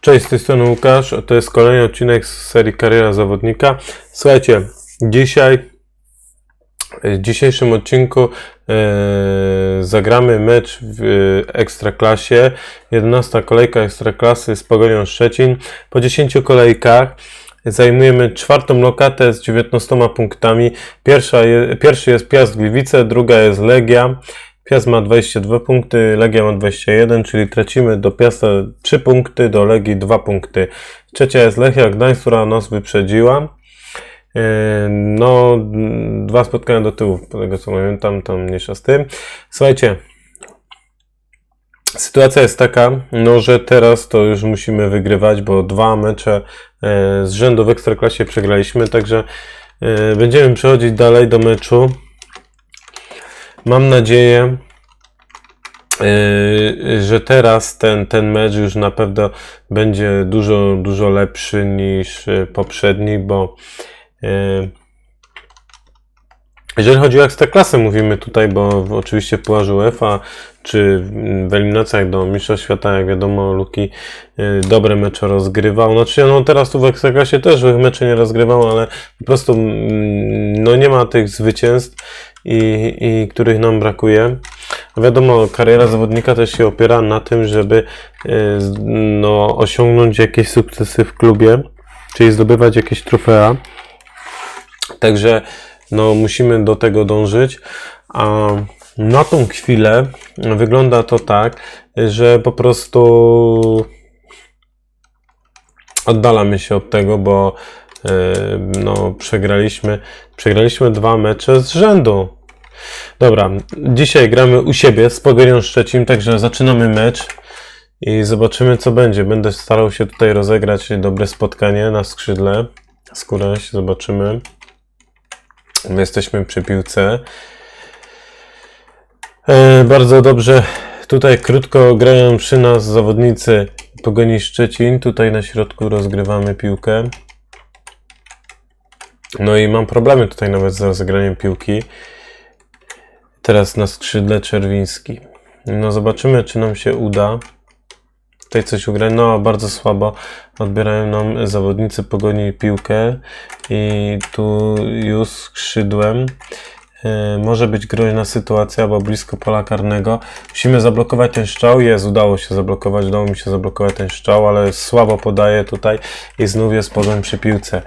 Cześć, z tej strony Łukasz, to jest kolejny odcinek z serii Kariera Zawodnika. Słuchajcie, dzisiaj, w dzisiejszym odcinku e, zagramy mecz w e, Ekstraklasie. 11 kolejka Ekstraklasy z Pogonią Szczecin. Po 10 kolejkach zajmujemy czwartą lokatę z 19 punktami. Pierwsza je, pierwszy jest Piast Gliwice, druga jest Legia. Piast ma 22 punkty, Legia ma 21, czyli tracimy do Piasta 3 punkty, do Legii 2 punkty. Trzecia jest Lechia Gdańsk, która nas wyprzedziła. Yy, No, dwa spotkania do tyłu, z tego co pamiętam, tam mniejsza z tym. Słuchajcie, sytuacja jest taka, no, że teraz to już musimy wygrywać, bo dwa mecze e, z rzędu w Ekstraklasie przegraliśmy, także e, będziemy przechodzić dalej do meczu. Mam nadzieję, yy, że teraz ten, ten mecz już na pewno będzie dużo, dużo lepszy niż yy, poprzedni, bo yy, jeżeli chodzi o ekstraklasę, mówimy tutaj, bo oczywiście w Pucharze UEFA czy w eliminacjach do Mistrzostw Świata, jak wiadomo, Luki dobre mecze rozgrywał. Znaczy, no teraz tu w ekstraklasie też meczy nie rozgrywał, ale po prostu mm, no nie ma tych zwycięstw i, i których nam brakuje. Wiadomo, kariera zawodnika też się opiera na tym, żeby z- no, osiągnąć jakieś sukcesy w klubie, czyli zdobywać jakieś trofea. Także no, musimy do tego dążyć. A na tą chwilę wygląda to tak, że po prostu oddalamy się od tego, bo no, przegraliśmy, przegraliśmy dwa mecze z rzędu. Dobra, dzisiaj gramy u siebie z Pogonią Szczecin, także zaczynamy mecz i zobaczymy co będzie. Będę starał się tutaj rozegrać dobre spotkanie na skrzydle. Skóraś, zobaczymy. My jesteśmy przy piłce. E, bardzo dobrze. Tutaj krótko grają przy nas zawodnicy Pogoni Szczecin. Tutaj na środku rozgrywamy piłkę. No i mam problemy tutaj nawet z rozegraniem piłki. Teraz na skrzydle Czerwiński. No zobaczymy, czy nam się uda. Tutaj coś ugrać. No, bardzo słabo odbierają nam zawodnicy pogoni piłkę. I tu już skrzydłem. E, Może być groźna sytuacja, bo blisko pola karnego. Musimy zablokować ten strzał. Jest, udało się zablokować, udało mi się zablokować ten strzał, ale słabo podaje tutaj i znów jest pogoń przy piłce.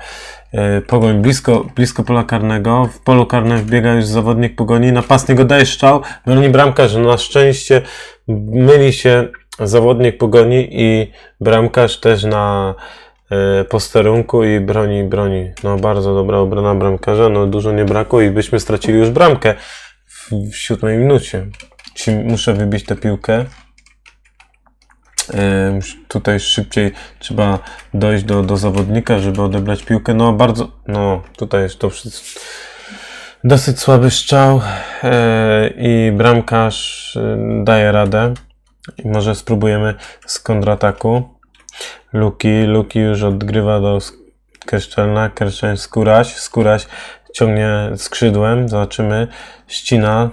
E, Pogoń blisko, blisko pola karnego. W polu karnym wbiega już zawodnik pogoni. Napastnik go daje strzał. Broni bramkarz. Na szczęście myli się zawodnik pogoni i bramkarz też na posterunku i broni, broni. No bardzo dobra obrona bramkarza. No dużo nie brakło i byśmy stracili już bramkę w, w siódmej minucie. Ci, muszę wybić tę piłkę. Em, Tutaj szybciej trzeba dojść do, do zawodnika, żeby odebrać piłkę. No bardzo, no tutaj jest to wszystko. Dosyć słaby strzał e, i bramkarz e, daje radę. I może spróbujemy z kontrataku. Luki, Luki już odgrywa do Kerszczelna, Kerszczel Skóraś, Skóraś ciągnie skrzydłem, zobaczymy, ścina,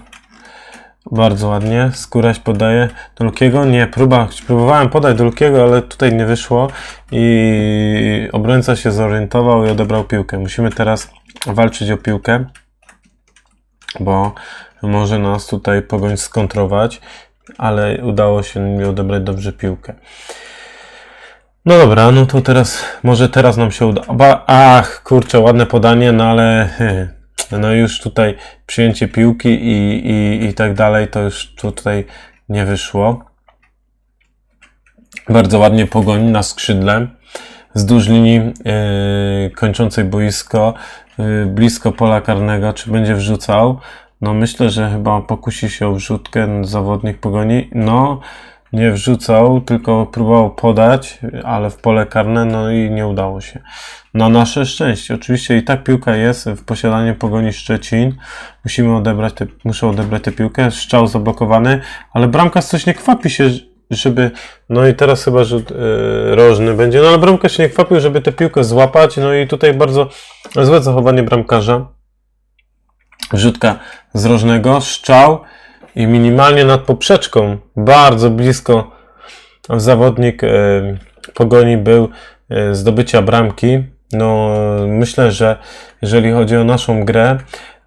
bardzo ładnie. Skóraś podaje do Lukiego. Nie, próba, próbowałem podać do Lukiego, ale tutaj nie wyszło i obrońca się zorientował i odebrał piłkę. Musimy teraz walczyć o piłkę, bo może nas tutaj pogoń skontrować, ale udało się mi odebrać dobrze piłkę. No dobra, no to teraz, może teraz nam się uda. Ba, ach, kurczę, ładne podanie, no ale no już tutaj przyjęcie piłki i, i, i tak dalej, to już tutaj nie wyszło. Bardzo ładnie pogoń na skrzydle. Wzdłuż linii yy, kończącej boisko, yy, blisko pola karnego. Czy będzie wrzucał? No myślę, że chyba pokusi się o wrzutkę zawodnik pogoni. No, nie wrzucał, tylko próbował podać, ale w pole karne, no i nie udało się. Na nasze szczęście. Oczywiście i tak piłka jest w posiadaniu Pogoni Szczecin. Musimy odebrać te, muszę odebrać tę piłkę. Strzał zablokowany, ale bramkarz coś nie kwapi się, żeby... No i teraz chyba rzut yy, rożny będzie. No ale bramkarz się nie kwapił, żeby tę piłkę złapać. No i tutaj bardzo złe zachowanie bramkarza. Wrzutka z rożnego, strzał i minimalnie nad poprzeczką, bardzo blisko zawodnik e, pogoni był e, zdobycia bramki. No, myślę, że jeżeli chodzi o naszą grę,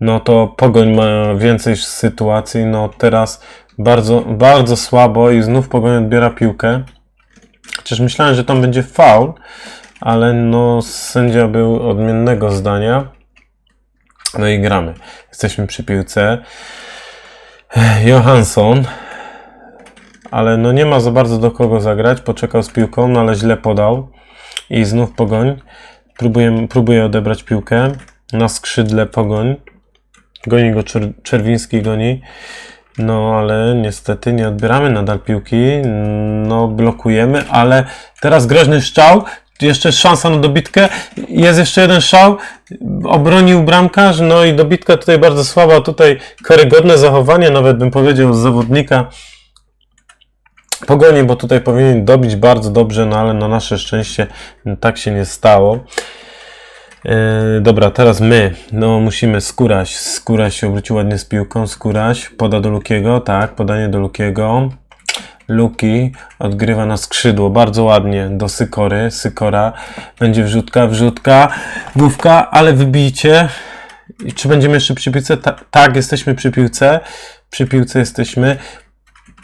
no to Pogoń ma więcej sytuacji. No teraz bardzo, bardzo słabo i znów Pogoń odbiera piłkę. Chociaż myślałem, że tam będzie faul, ale no sędzia był odmiennego zdania. No i gramy. Jesteśmy przy piłce. Johansson. Ale no nie ma za bardzo do kogo zagrać. Poczekał z piłką, no ale źle podał. I znów Pogoń. Próbuje, próbuje odebrać piłkę. Na skrzydle Pogoń. Goni go Czer Czerwiński, goni. No, ale niestety nie odbieramy nadal piłki. No, blokujemy, ale teraz groźny strzał. Jeszcze szansa na dobitkę. Jest jeszcze jeden strzał. Obronił bramkarz. No i dobitka tutaj bardzo słaba. Tutaj karygodne zachowanie, nawet bym powiedział, z zawodnika pogoni, bo tutaj powinien dobić bardzo dobrze, no ale na nasze szczęście tak się nie stało. Yy, dobra, teraz my, no musimy Skóraś, Skóraś się obrócił ładnie z piłką, Skóraś poda do Lukiego, tak, podanie do Lukiego. Luki odgrywa na skrzydło, bardzo ładnie do Sykory, Sykora, będzie wrzutka, wrzutka, główka, ale wybijcie. I Czy będziemy jeszcze przy piłce? Ta, tak, jesteśmy przy piłce, przy piłce jesteśmy.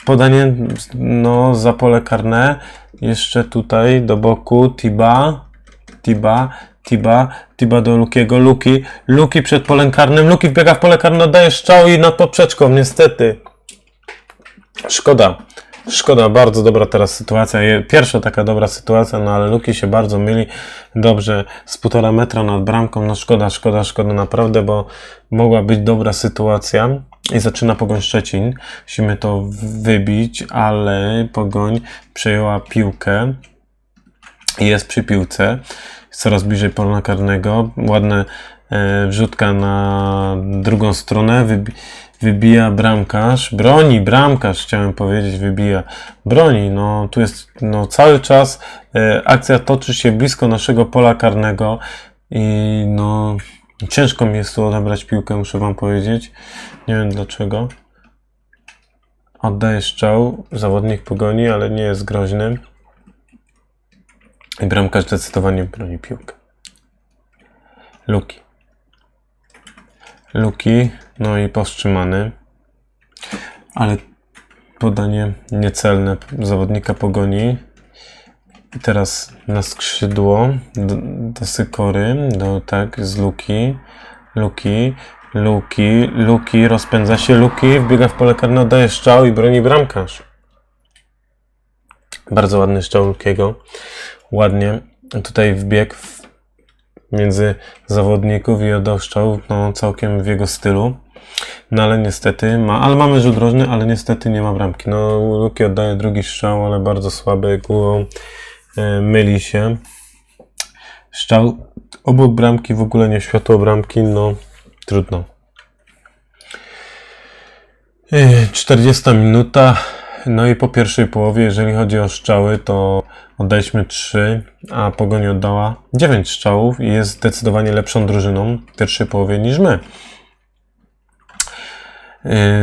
Podanie, no, za pole karne, jeszcze tutaj do boku, Tiba, Tiba, Tiba, Tiba do Lukiego, Luki, Luki przed polem karnym, Luki wbiega w pole karne, daje strzał i nad poprzeczką, niestety. Szkoda, szkoda, bardzo dobra teraz sytuacja, pierwsza taka dobra sytuacja, no ale Luki się bardzo myli, dobrze, z półtora metra nad bramką, no szkoda, szkoda, szkoda naprawdę, bo mogła być dobra sytuacja i zaczyna Pogoń Szczecin, musimy to wybić, ale Pogoń przejęła piłkę, jest przy piłce, coraz bliżej pola karnego, ładne e, wrzutka na drugą stronę, wybi wybija bramkarz, broni bramkarz, chciałem powiedzieć, wybija, broni, no tu jest no, cały czas e, akcja toczy się blisko naszego pola karnego i no ciężko mi jest tu odebrać piłkę, muszę wam powiedzieć, nie wiem dlaczego. Oddaje strzał, zawodnik pogoni, ale nie jest groźny. I bramkarz zdecydowanie broni piłkę. Luki. Luki, no i powstrzymany. Ale podanie niecelne zawodnika pogoni. I teraz na skrzydło do, do Sykory, do, tak, z Luki. Luki, Luki, Luki, rozpędza się Luki, wbiega w pole karne, oddaje strzał i broni bramkarz. Bardzo ładny strzał Lukiego ładnie tutaj wbiegł w, między zawodników i oddał strzał, no całkiem w jego stylu. No ale niestety ma, ale mamy rzut rożny, ale niestety nie ma bramki. No Luki oddaje drugi strzał, ale bardzo słaby głową, e, myli się. Strzał obok bramki, w ogóle nie światło bramki, no trudno. E, 40 minuta. No i po pierwszej połowie, jeżeli chodzi o strzały, to oddaliśmy 3, a Pogoń oddała 9 strzałów i jest zdecydowanie lepszą drużyną w pierwszej połowie niż my.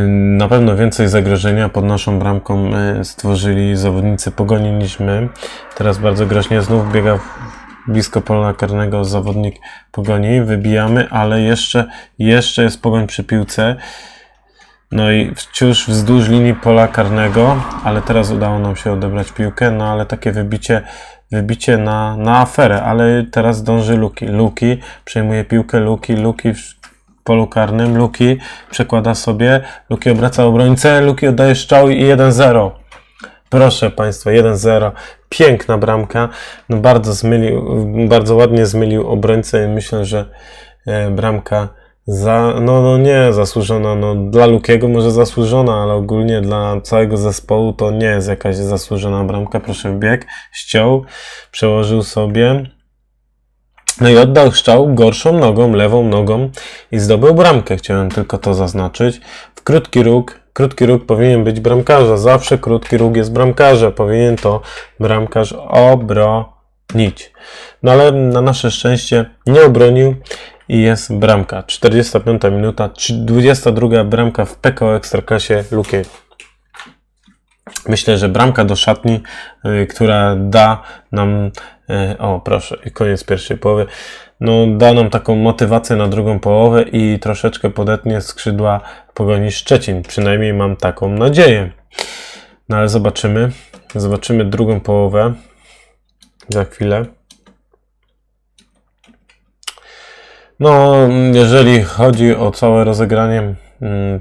Na pewno więcej zagrożenia pod naszą bramką yy, stworzyli zawodnicy Pogoni niż my. Teraz bardzo groźnie znów biega blisko pola karnego zawodnik Pogoni. Wybijamy, ale jeszcze, jeszcze jest Pogoń przy piłce. No i wciąż wzdłuż linii pola karnego, ale teraz udało nam się odebrać piłkę, no ale takie wybicie, wybicie na, na aferę, ale teraz dąży Luki. Luki przejmuje piłkę, Luki, Luki polu karnym, Luki przekłada sobie, Luki obraca obrońcę, Luki oddaje strzał i 1-0. Proszę Państwa, 1-0. Piękna bramka. No bardzo zmylił, bardzo ładnie zmylił obrońcę i myślę, że e, bramka za, no, no nie zasłużona, no dla Lukiego może zasłużona, ale ogólnie dla całego zespołu to nie jest jakaś zasłużona bramka. Proszę wbieg, ściął, przełożył sobie. No i oddał strzał gorszą nogą, lewą nogą i zdobył bramkę. Chciałem tylko to zaznaczyć. W krótki róg, krótki róg powinien być bramkarza. Zawsze krótki róg jest bramkarza. Powinien to bramkarz obronić. No ale na nasze szczęście nie obronił i jest bramka. 45 minuta, trzy- 22 bramka w PKO Ekstraklasie Lukiego. Myślę, że bramka do szatni, y, która da nam, o proszę, koniec pierwszej połowy, no da nam taką motywację na drugą połowę i troszeczkę podetnie skrzydła Pogoni Szczecin. Przynajmniej mam taką nadzieję. No ale zobaczymy. Zobaczymy drugą połowę za chwilę. No, jeżeli chodzi o całe rozegranie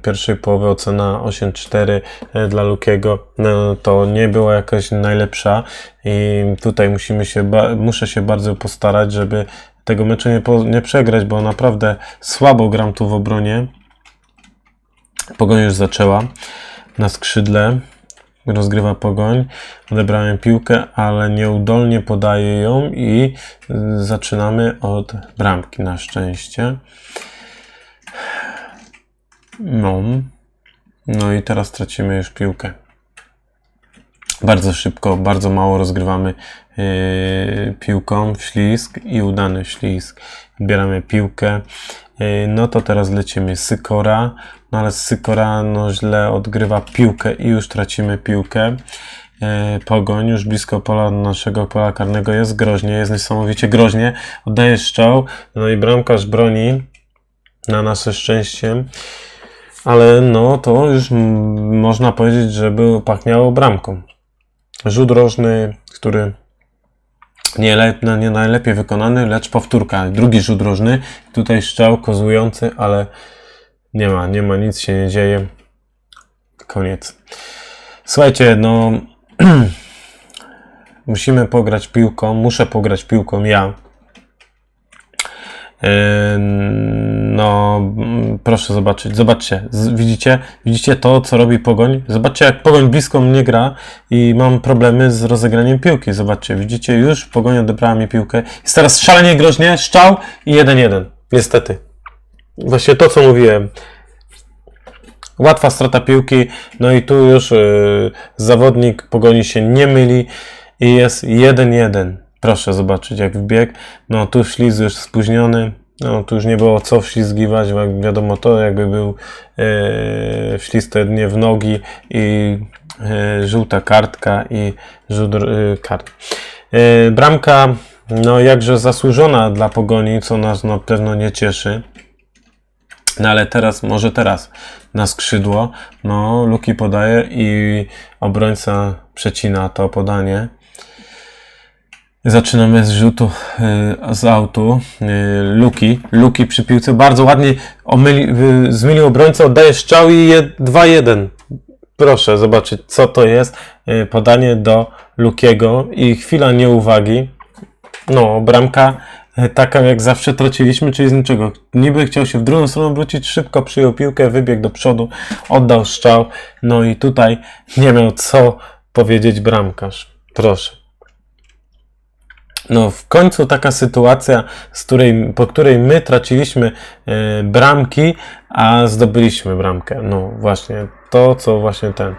pierwszej połowy, ocena 8-4 e, dla Lukiego, no, to nie była jakaś najlepsza i tutaj musimy się, muszę się bardzo postarać, żeby tego meczu nie, nie przegrać, bo naprawdę słabo gram tu w obronie. Pogoń już zaczęła na skrzydle. Rozgrywa pogoń. Odebrałem piłkę, ale nieudolnie podaję ją i y, zaczynamy od bramki na szczęście. No. No i teraz tracimy już piłkę. Bardzo szybko, bardzo mało rozgrywamy yy, piłką ślizg i udany ślizg. Bieramy piłkę. Yy, no to teraz lecimy Sykora. No ale Sykora no, źle odgrywa piłkę i już tracimy piłkę. Yy, Pogoń już blisko pola naszego pola karnego jest groźnie, jest niesamowicie groźnie. Oddaje strzał, no i bramkarz broni na nasze szczęście. Ale no to już można powiedzieć, że był pachniało bramką. Rzut rożny, który nie, le, no nie najlepiej wykonany, lecz powtórka. Drugi rzut rożny. Tutaj strzał kozujący, ale nie ma, nie ma, nic się nie dzieje. Koniec. Słuchajcie, no musimy pograć piłką, muszę pograć piłką ja. Yy, No, proszę zobaczyć. Zobaczcie, widzicie? Widzicie to, co robi Pogoń? Zobaczcie, jak Pogoń blisko mnie gra i mam problemy z rozegraniem piłki. Zobaczcie, widzicie, już Pogoń odebrała mi piłkę. Jest teraz szalenie groźnie, szczał i 1-1. Niestety. Właśnie to, co mówiłem. Łatwa strata piłki, no i tu już yy, zawodnik Pogoni się nie myli i jest 1-1. Proszę zobaczyć, jak wbieg. No tu ślizg już spóźniony. No tu już nie było co wślizgiwać, bo wiadomo to jakby był yy, wślizg to jedynie w nogi i yy, żółta kartka i rzut yy, kart. Yy, bramka, no jakże zasłużona dla Pogoni, co nas na pewno nie cieszy. No ale teraz, może teraz na skrzydło, no Luki podaje i obrońca przecina to podanie. Zaczynamy z rzutu y, z autu. Y, Luki, Luki przy piłce bardzo ładnie omyli, y, zmylił obrońcę, oddaje strzał i je- 2-1. Proszę zobaczyć, co to jest. Podanie do Lukiego i chwila nieuwagi. No, bramka e, taka jak zawsze traciliśmy, czyli z niczego. Niby chciał się w drugą stronę wrócić, szybko przyjął piłkę, wybiegł do przodu, oddał strzał. No i tutaj nie miał co powiedzieć bramkarz. Proszę. No, w końcu taka sytuacja, z której, po której my traciliśmy e, bramki, a zdobyliśmy bramkę. No, właśnie to, co właśnie ten.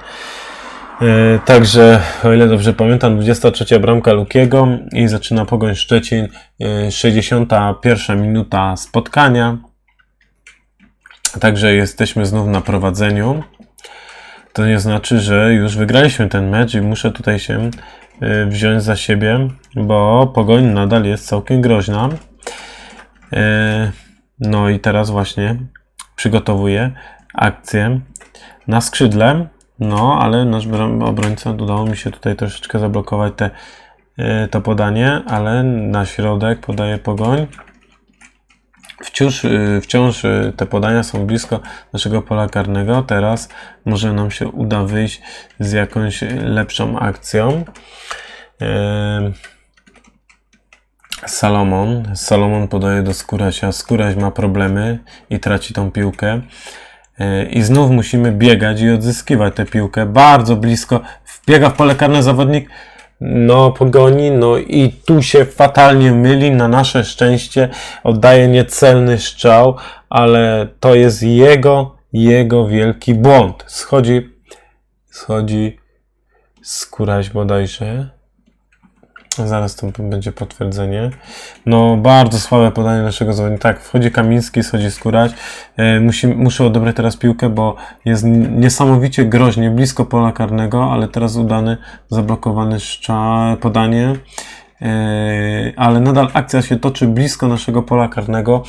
E, Także, o ile dobrze pamiętam, 23 bramka Lukiego i zaczyna Pogoń Szczecin, e, 61 minuta spotkania. Także jesteśmy znów na prowadzeniu. To nie znaczy, że już wygraliśmy ten mecz i muszę tutaj się e, wziąć za siebie, bo Pogoń nadal jest całkiem groźna. E, No i teraz właśnie przygotowuję akcję na skrzydle. No, ale nasz obrońca udało mi się tutaj troszeczkę zablokować te, e, to podanie, ale na środek podaje Pogoń. Wciąż, y, wciąż y, te podania są blisko naszego pola karnego. Teraz może nam się uda wyjść z jakąś lepszą akcją. Salomon. Salomon podaje do Skórasia. Skóraś ma problemy i traci tą piłkę. E, I znów musimy biegać i odzyskiwać tę piłkę. Bardzo blisko. Wbiega w pole karne zawodnik. No, pogoni, no i tu się fatalnie myli. Na nasze szczęście oddaje niecelny strzał, ale to jest jego, jego wielki błąd. Schodzi, schodzi skóraś bodajże. Zaraz to będzie potwierdzenie. No, bardzo słabe podanie naszego zawodnika. Tak, wchodzi Kamiński, schodzi Skórać. E, musi, muszę odebrać teraz piłkę, bo jest niesamowicie groźnie, blisko pola karnego, ale teraz udany, zablokowany szcza, podanie. E, ale nadal akcja się toczy blisko naszego pola karnego.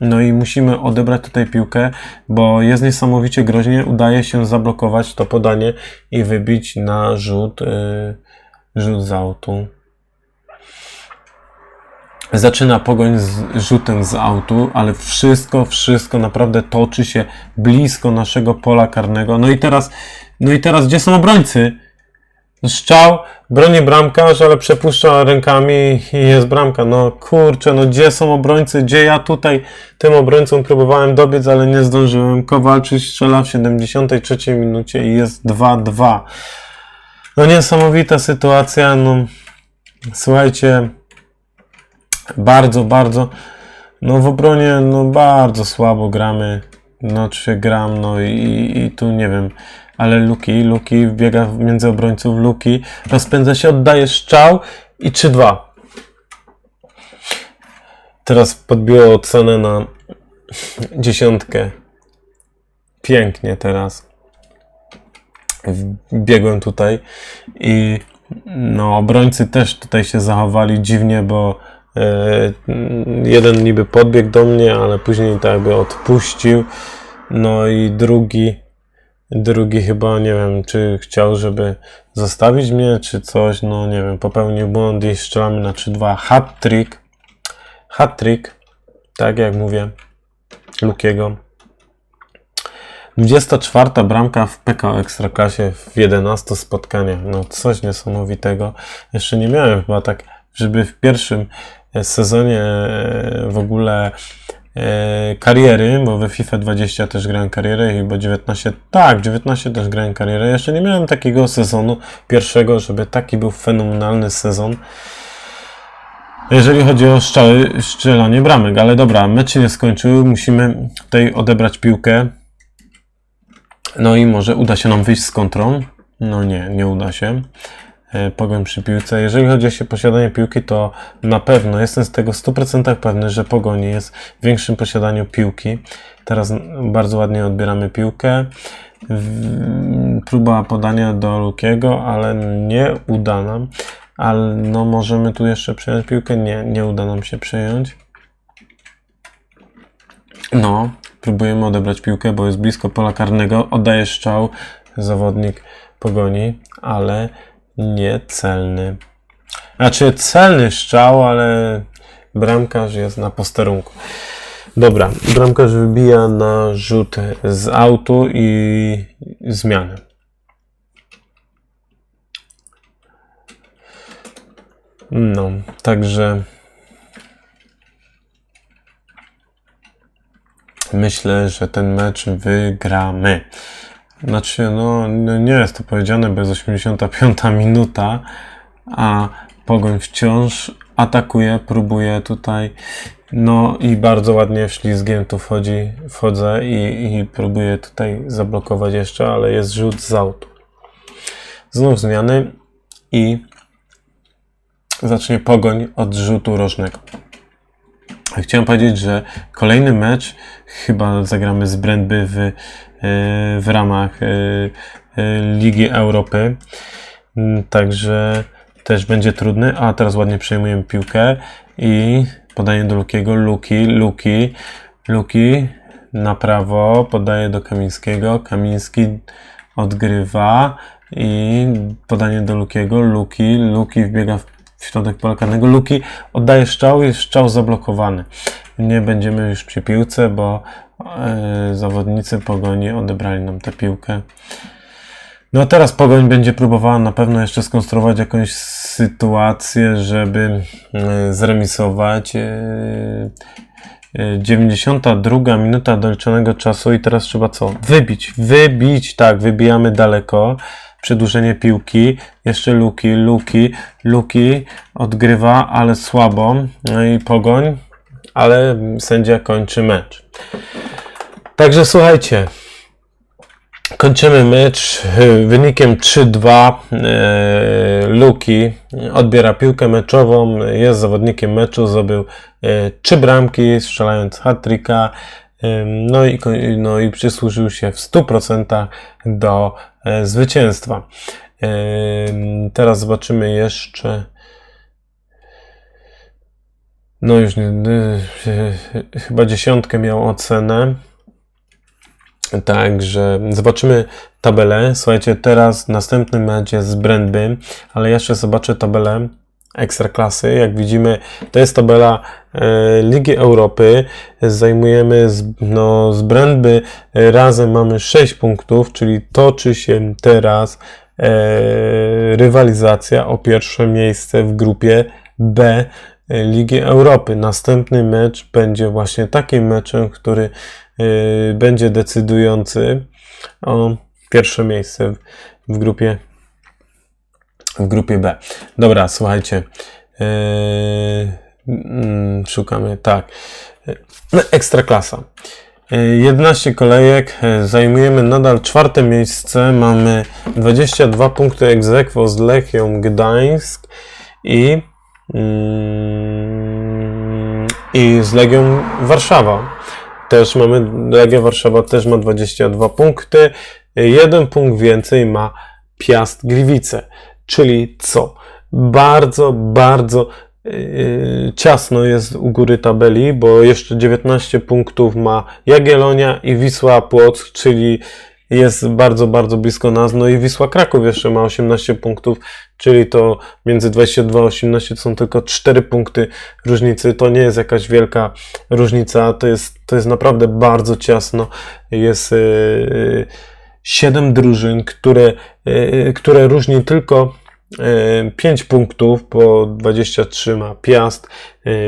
No i musimy odebrać tutaj piłkę, bo jest niesamowicie groźnie. Udaje się zablokować to podanie i wybić na rzut, e, rzut z autu. Zaczyna pogoń z rzutem z autu, ale wszystko, wszystko naprawdę toczy się blisko naszego pola karnego. No i teraz, no i teraz gdzie są obrońcy? Strzał, broni bramkarz, ale przepuszcza rękami i jest bramka. No kurczę, no gdzie są obrońcy? Gdzie ja tutaj tym obrońcom próbowałem dobiec, ale nie zdążyłem. Kowalczyk strzela w 73 minucie i jest 2-2. No niesamowita sytuacja, no słuchajcie, bardzo, bardzo, no w obronie, no bardzo słabo gramy, no czy się gram, no i, i tu nie wiem, ale Luki, Luki wbiega między obrońców, Luki rozpędza się, oddaje strzał i 3-2. Teraz podbiło ocenę na dziesiątkę. Pięknie teraz. Biegłem tutaj i no obrońcy też tutaj się zachowali dziwnie, bo jeden niby podbiegł do mnie, ale później tak jakby odpuścił. No i drugi, drugi chyba nie wiem, czy chciał, żeby zostawić mnie, czy coś, no nie wiem, popełnił błąd i strzelamy na 3-2. Hat-trick. Hat-trick, tak jak mówię, Lukiego. 24 bramka w PKO Ekstraklasie w 11 spotkaniach. No coś niesamowitego. Jeszcze nie miałem chyba tak, żeby w pierwszym e, sezonie e, w ogóle e, kariery, bo we FIFA 20 też grałem karierę, chyba 19, tak, w 19 też grałem karierę. Jeszcze nie miałem takiego sezonu pierwszego, żeby taki był fenomenalny sezon. Jeżeli chodzi o strzelanie bramek, ale dobra, mecz się nie skończył, musimy tutaj odebrać piłkę. No i może uda się nam wyjść z kontrą. No nie, nie uda się. E, Pogoń przy piłce. Jeżeli chodzi o się posiadanie piłki, to na pewno jestem z tego 100% pewny, że Pogoń jest w większym posiadaniu piłki. Teraz bardzo ładnie odbieramy piłkę. Próba podania do Lukiego, ale nie uda nam. Ale no możemy tu jeszcze przejąć piłkę? Nie, nie uda nam się przejąć. No, próbujemy odebrać piłkę, bo jest blisko pola karnego. Oddaje strzał zawodnik pogoni, ale niecelny. Znaczy celny strzał, ale bramkarz jest na posterunku. Dobra, bramkarz wybija na rzut z autu i zmianę. No, także myślę, że ten mecz wygramy. Znaczy, no, no nie jest to powiedziane, bo jest 85 minuta, a Pogoń wciąż atakuje, próbuje tutaj, no i bardzo ładnie ślizgiem tu wchodzi, wchodzę i, i próbuję tutaj zablokować jeszcze, ale jest rzut z autu. Znów zmiany i zacznie Pogoń od rzutu rożnego. Chciałem powiedzieć, że kolejny mecz chyba zagramy z Brentby w, w ramach e, e, Ligi Europy. Mm, Także też będzie trudny. A teraz ładnie przejmujemy piłkę i podaję do Lukiego. Luki, Luki, Luki na prawo, podaje do Kamińskiego. Kamiński odgrywa i podanie do Lukiego. Luki, Luki wbiega w środek pola karnego. Luki oddaje strzał jest strzał zablokowany. Nie będziemy już przy piłce, bo zawodnicy Pogoni odebrali nam tę piłkę. No a teraz Pogoń będzie próbowała na pewno jeszcze skonstruować jakąś sytuację, żeby e, zremisować. E, e, 92 minuta doliczonego czasu i teraz trzeba co? Wybić, wybić, tak, wybijamy daleko. Przedłużenie piłki, jeszcze Luki, Luki, Luki odgrywa, ale słabo. No i Pogoń, ale sędzia kończy mecz. Także słuchajcie, Kończymy mecz e, wynikiem 3-2. E, Luki odbiera piłkę meczową, jest zawodnikiem meczu, zdobył e, trzy bramki, strzelając hat-tricka. E, No i, no i przysłużył się w 100% do e, zwycięstwa. E, Teraz zobaczymy jeszcze. No już nie, e, e, chyba dziesiątkę miał ocenę. Także zobaczymy tabelę. Słuchajcie, teraz następny mecz jest z Brandby, ale jeszcze zobaczę tabelę Ekstraklasy. Jak widzimy, to jest tabela e, Ligi Europy. Zajmujemy z, no, z Brandby razem mamy 6 punktów, czyli toczy się teraz e, rywalizacja o pierwsze miejsce w grupie B Ligi Europy. Następny mecz będzie właśnie takim meczem, który y, będzie decydujący o pierwsze miejsce w, grupie w grupie B. Dobra, słuchajcie. Yy, mm, szukamy, tak. Ekstraklasa. Yy, 11 kolejek, zajmujemy nadal czwarte miejsce, mamy 22 punkty aequo z Lechią Gdańsk i, i z Legią Warszawa. Też mamy, Legia Warszawa też ma 22 punkty, jeden punkt więcej ma Piast Gliwice. Czyli co? Bardzo, bardzo yy, ciasno jest u góry tabeli, bo jeszcze 19 punktów ma Jagiellonia i Wisła Płock, czyli jest bardzo, bardzo blisko nas. No i Wisła Kraków jeszcze ma 18 punktów, czyli to między 22 a 18 to są tylko 4 punkty różnicy. To nie jest jakaś wielka różnica, to jest, to jest naprawdę bardzo ciasno. Jest yy, 7 drużyn, które, yy, które różni tylko 5 punktów, bo 23 ma Piast,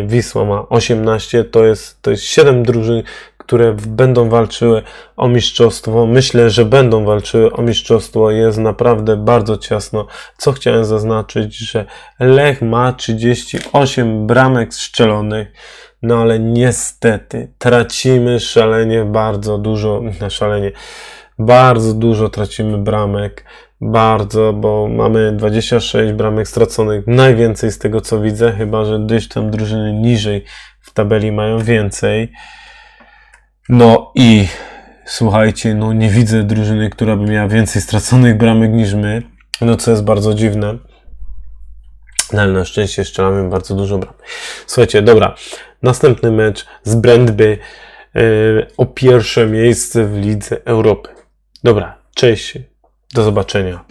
Wisła ma 18, to jest, to jest 7 drużyn, które będą walczyły o mistrzostwo. Myślę, że będą walczyły o mistrzostwo. Jest naprawdę bardzo ciasno. Co chciałem zaznaczyć, że Lech ma 38 bramek strzelonych, no ale niestety tracimy szalenie bardzo dużo, na szalenie, bardzo dużo tracimy bramek. Bardzo, bo mamy 26 bramek straconych, najwięcej z tego co widzę, chyba że gdzieś tam drużyny niżej w tabeli mają więcej. No i słuchajcie, no nie widzę drużyny, która by miała więcej straconych bramek niż my, no co jest bardzo dziwne. No ale na szczęście strzelamy bardzo dużo bramek. Słuchajcie, dobra, następny mecz z Brandby yy, o pierwsze miejsce w Lidze Europy. Dobra, cześć, do zobaczenia.